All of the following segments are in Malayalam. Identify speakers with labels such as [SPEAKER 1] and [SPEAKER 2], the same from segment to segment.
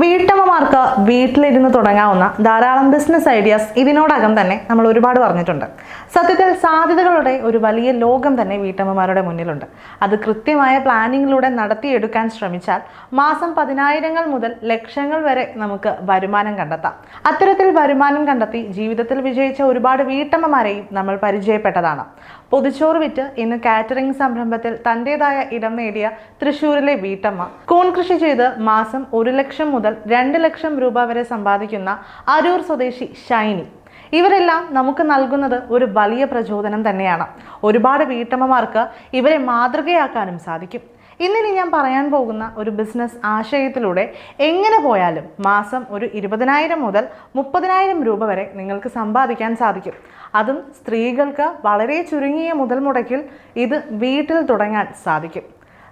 [SPEAKER 1] വീട്ടമ്മമാർക്ക് വീട്ടിലിരുന്ന് തുടങ്ങാവുന്ന ധാരാളം ബിസിനസ് ഐഡിയാസ് ഇതിനോടകം തന്നെ നമ്മൾ ഒരുപാട് പറഞ്ഞിട്ടുണ്ട്. സത്യത്തിൽ സാധ്യതകളുടെ ഒരു വലിയ ലോകം തന്നെ വീട്ടമ്മമാരുടെ മുന്നിലുണ്ട്. അത് കൃത്യമായ പ്ലാനിങ്ങിലൂടെ നടത്തിയെടുക്കാൻ ശ്രമിച്ചാൽ മാസം പതിനായിരങ്ങൾ മുതൽ ലക്ഷങ്ങൾ വരെ നമുക്ക് വരുമാനം കണ്ടെത്താം. അത്തരത്തിൽ വരുമാനം കണ്ടെത്തി ജീവിതത്തിൽ വിജയിച്ച ഒരുപാട് വീട്ടമ്മമാരെയും നമ്മൾ പരിചയപ്പെട്ടതാണ്. പൊതിച്ചോറ് വിറ്റ് ഇന്ന് കാറ്ററിംഗ് സംരംഭത്തിൽ തന്റെതായ ഇടം നേടിയ തൃശ്ശൂരിലെ വീട്ടമ്മ. കൂൺ കൃഷി ചെയ്ത് മാസം ഒരു ലക്ഷം മുതൽ രണ്ട് ലക്ഷം രൂപ വരെ സമ്പാദിക്കുന്ന അരൂർ സ്വദേശി ഷൈനി. ഇവരെല്ലാം നമുക്ക് നൽകുന്നത് ഒരു വലിയ പ്രചോദനം തന്നെയാണ്. ഒരുപാട് വീട്ടമ്മമാർക്ക് ഇവരെ മാതൃകയാക്കാനും സാധിക്കും. ഇന്നിനി ഞാൻ പറയാൻ പോകുന്ന ഒരു ബിസിനസ് ആശയത്തിലൂടെ എങ്ങനെ പോയാലും മാസം ഒരു ഇരുപതിനായിരം മുതൽ മുപ്പതിനായിരം രൂപ വരെ നിങ്ങൾക്ക് സമ്പാദിക്കാൻ സാധിക്കും. അതും സ്ത്രീകൾക്ക് വളരെ ചുരുങ്ങിയ മുതൽ മുടക്കിൽ ഇത് വീട്ടിൽ തുടങ്ങാൻ സാധിക്കും.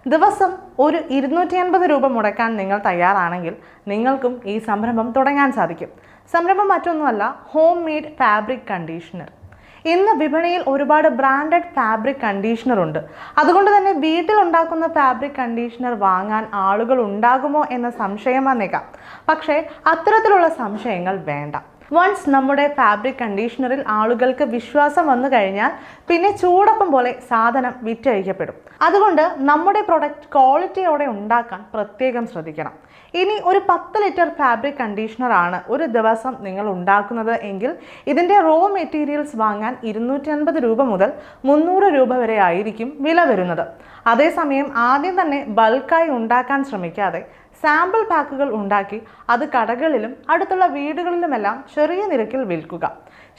[SPEAKER 1] ദിവസം ഒരു ഇരുന്നൂറ്റി അൻപത് രൂപ മുടക്കാൻ നിങ്ങൾ തയ്യാറാണെങ്കിൽ നിങ്ങൾക്കും ഈ സംരംഭം തുടങ്ങാൻ സാധിക്കും. സംരംഭം മറ്റൊന്നുമല്ല ഹോം മെയ്ഡ് ഫാബ്രിക് കണ്ടീഷണർ ഇന്ന് വിപണിയിൽ ഒരുപാട് ബ്രാൻഡഡ് ഫാബ്രിക് കണ്ടീഷണർ ഉണ്ട്. അതുകൊണ്ട് തന്നെ വീട്ടിൽ ഉണ്ടാക്കുന്ന ഫാബ്രിക് കണ്ടീഷണർ വാങ്ങാൻ ആളുകൾ ഉണ്ടാകുമോ എന്ന സംശയം വന്നേക്കാം. പക്ഷേ അത്തരത്തിലുള്ള സംശയങ്ങൾ വേണ്ട. വൺസ് നമ്മുടെ ഫാബ്രിക് കണ്ടീഷണറിൽ ആളുകൾക്ക് വിശ്വാസം വന്നു കഴിഞ്ഞാൽ പിന്നെ ചൂടപ്പം പോലെ സാധനം വിറ്റഴിക്കപ്പെടും. അതുകൊണ്ട് നമ്മുടെ പ്രൊഡക്റ്റ് ക്വാളിറ്റിയോടെ ഉണ്ടാക്കാൻ പ്രത്യേകം ശ്രദ്ധിക്കണം. ഇനി ഒരു പത്ത് ലിറ്റർ ഫാബ്രിക് കണ്ടീഷണർ ആണ് ഒരു ദിവസം നിങ്ങൾ ഉണ്ടാക്കുന്നത് എങ്കിൽ ഇതിന്റെ റോ മെറ്റീരിയൽസ് വാങ്ങാൻ ഇരുന്നൂറ്റി അൻപത് രൂപ മുതൽ മുന്നൂറ് രൂപ വരെ ആയിരിക്കും വില വരുന്നത്. അതേസമയം ആദ്യം തന്നെ ബൾക്കായി ഉണ്ടാക്കാൻ ശ്രമിക്കാതെ സാമ്പിൾ പാക്കുകൾ ഉണ്ടാക്കി അത് കടകളിലും അടുത്തുള്ള വീടുകളിലുമെല്ലാം ചെറിയ നിരക്കിൽ വിൽക്കുക.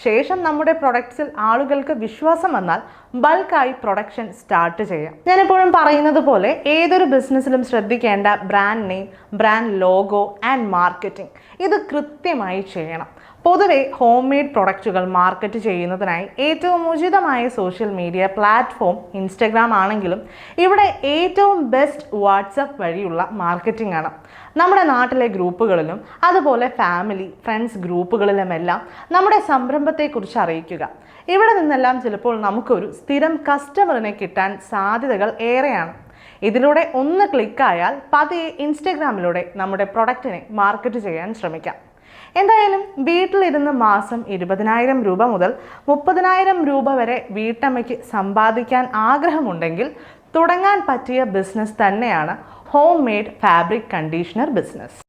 [SPEAKER 1] ശേഷം നമ്മുടെ പ്രൊഡക്ട്സിൽ ആളുകൾക്ക് വിശ്വാസം വന്നാൽ ബൾക്കായി പ്രൊഡക്ഷൻ സ്റ്റാർട്ട് ചെയ്യാം. ഞാനെപ്പോഴും പറയുന്നത് പോലെ ഏതൊരു ബിസിനസ്സിലും ശ്രദ്ധിക്കേണ്ട brand name brand logo and marketing. ഇത് കൃത്യമായി ചെയ്യണം. പൊതുവെ ഹോം മെയ്ഡ് പ്രൊഡക്റ്റുകൾ മാർക്കറ്റ് ചെയ്യുന്നതിനായി ഏറ്റവും ഉചിതമായ സോഷ്യൽ മീഡിയ പ്ലാറ്റ്ഫോം ഇൻസ്റ്റഗ്രാം ആണെങ്കിലും ഇവിടെ ഏറ്റവും ബെസ്റ്റ് വാട്സപ്പ് വഴിയുള്ള മാർക്കറ്റിംഗ് ആണ്. നമ്മുടെ നാട്ടിലെ ഗ്രൂപ്പുകളിലും അതുപോലെ ഫാമിലി ഫ്രണ്ട്സ് ഗ്രൂപ്പുകളിലുമെല്ലാം നമ്മുടെ സംരംഭത്തെക്കുറിച്ച് അറിയിക്കുക. ഇവിടെ നിന്നെല്ലാം ചിലപ്പോൾ നമുക്കൊരു സ്ഥിരം കസ്റ്റമറിനെ കിട്ടാൻ സാധ്യതകൾ ഏറെയാണ്. ഇതിലൂടെ ഒന്ന് ക്ലിക്കായാൽ പതിയെ ഇൻസ്റ്റഗ്രാമിലൂടെ നമ്മുടെ പ്രൊഡക്റ്റിനെ മാർക്കറ്റ് ചെയ്യാൻ ശ്രമിക്കാം. എന്തായാലും വീട്ടിലിരുന്ന് മാസം ഇരുപതിനായിരം രൂപ മുതൽ മുപ്പതിനായിരം രൂപ വരെ വീട്ടമ്മയ്ക്ക് സമ്പാദിക്കാൻ ആഗ്രഹമുണ്ടെങ്കിൽ തുടങ്ങാൻ പറ്റിയ ബിസിനസ് തന്നെയാണ് home made fabric conditioner business